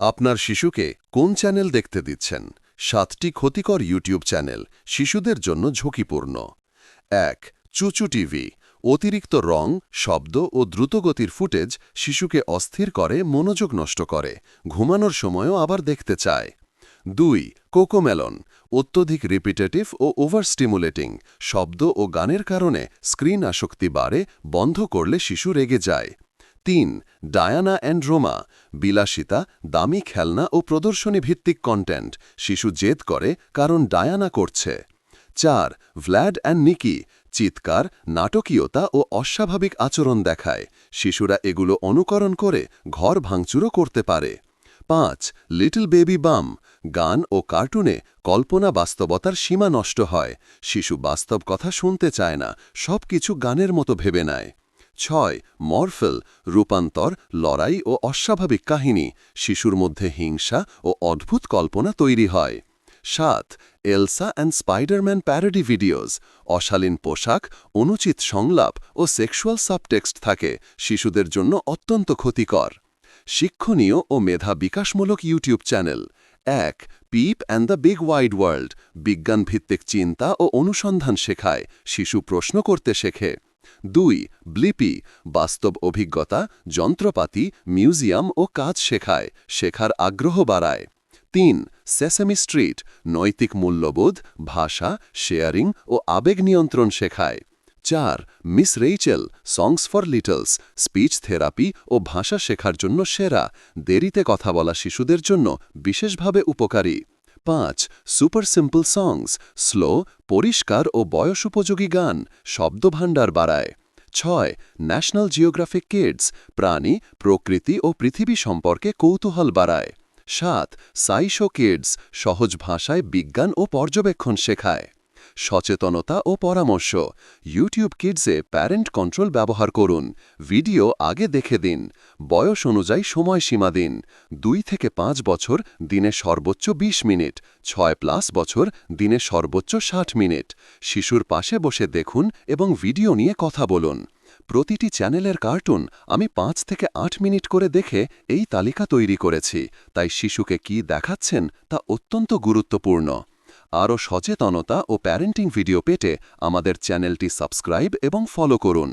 আপনার শিশুকে কোন চ্যানেল দেখতে দিচ্ছেন? সাতটি ক্ষতিকর ইউটিউব চ্যানেল শিশুদের জন্য ঝুঁকিপূর্ণ। এক, চুচু টিভি। অতিরিক্ত রং, শব্দ ও দ্রুতগতির ফুটেজ শিশুকে অস্থির করে, মনোযোগ নষ্ট করে, ঘুমানোর সময়ও আবার দেখতে চায়। দুই কোকোমেলন অত্যধিক রিপিটেটিভ ও ওভার স্টিমুলেটিং শব্দ ও গানের কারণে স্ক্রিন আসক্তি বাড়ে, বন্ধ করলে শিশু রেগে যায়। তিন, ডায়ানা অ্যান্ড রোমা, বিলাসিতা, দামি খেলনা ও প্রদর্শনী ভিত্তিক কন্টেন্ট শিশু জেদ করে কারণ ডায়ানা করছে। চার, ভ্ল্যাড অ্যান্ড নিকি, চিৎকার, নাটকীয়তা ও অস্বাভাবিক আচরণ দেখায়, শিশুরা এগুলো অনুকরণ করে ঘর ভাঙচুরও করতে পারে। পাঁচ, লিটল বেবি বাম, গান ও কার্টুনে কল্পনা বাস্তবতার সীমা নষ্ট হয়, শিশু বাস্তব কথা শুনতে চায় না সব কিছু গানের মতো ভেবে নেয়। ছয়, মরফেল, রূপান্তর, লড়াই ও অস্বাভাবিক কাহিনী, শিশুর মধ্যে হিংসা ও অদ্ভুত কল্পনা তৈরি হয়। সাত, Elsa and Spiderman parody videos, অশালীন পোশাক, অনুচিত সংলাপ ও সেক্সুয়াল সাবটেক্সট থাকে, শিশুদের জন্য অত্যন্ত ক্ষতিকর। শিক্ষণীয় ও মেধা বিকাশমূলক ইউটিউব চ্যানেল। এক, Pip and the big wide world, বিজ্ঞানভিত্তিক চিন্তা ও অনুসন্ধান শেখায়, শিশু প্রশ্ন করতে শেখে। দুই, ব্লিপি, বাস্তব অভিজ্ঞতা, যন্ত্রপাতি, মিউজিয়াম ও কাজ শেখায়, শেখার আগ্রহ বাড়ায়। তিন, সেসেমি স্ট্রিট, নৈতিক মূল্যবোধ, ভাষা, শেয়ারিং ও আবেগ নিয়ন্ত্রণ শেখায়। চার, Miss Rachel, songs for littles, speech therapy ও ভাষা শেখার জন্য সেরা, দেরিতে কথা বলা শিশুদের জন্য বিশেষভাবে উপকারী। পাঁচ সুপার সিম্পল সংস, স্লো, পরিষ্কার ও বয়সোপযোগী গান শব্দভাণ্ডার বাড়ায়। ছয়, ন্যাশনাল জিওগ্রাফিক কিডস, প্রাণী, প্রকৃতি ও পৃথিবী সম্পর্কে কৌতূহল বাড়ায়। সাত, সাইশো কিডস, সহজ ভাষায় বিজ্ঞান ও পর্যবেক্ষণ শেখায়। সচেতনতা ও পরামর্শ। ইউটিউব কিডসে প্যারেন্ট কন্ট্রোল ব্যবহার করুন। ভিডিও আগে দেখে দিন। বয়স অনুযায়ী সময়সীমা দিন। দুই থেকে পাঁচ বছর, দিনে সর্বোচ্চ ২০ মিনিট। ছয় প্লাস বছর, দিনে সর্বোচ্চ ষাট মিনিট। শিশুর পাশে বসে দেখুন এবং ভিডিও নিয়ে কথা বলুন। প্রতিটি চ্যানেলের কার্টুন আমি পাঁচ থেকে আট মিনিট করে দেখে এই তালিকা তৈরি করেছি। তাই শিশুকে কি দেখাচ্ছেন তা অত্যন্ত গুরুত্বপূর্ণ। আরও সচেতনতা ও প্যারেন্টিং ভিডিও পেতে আমাদের চ্যানেলটি সাবস্ক্রাইব এবং ফলো করুন।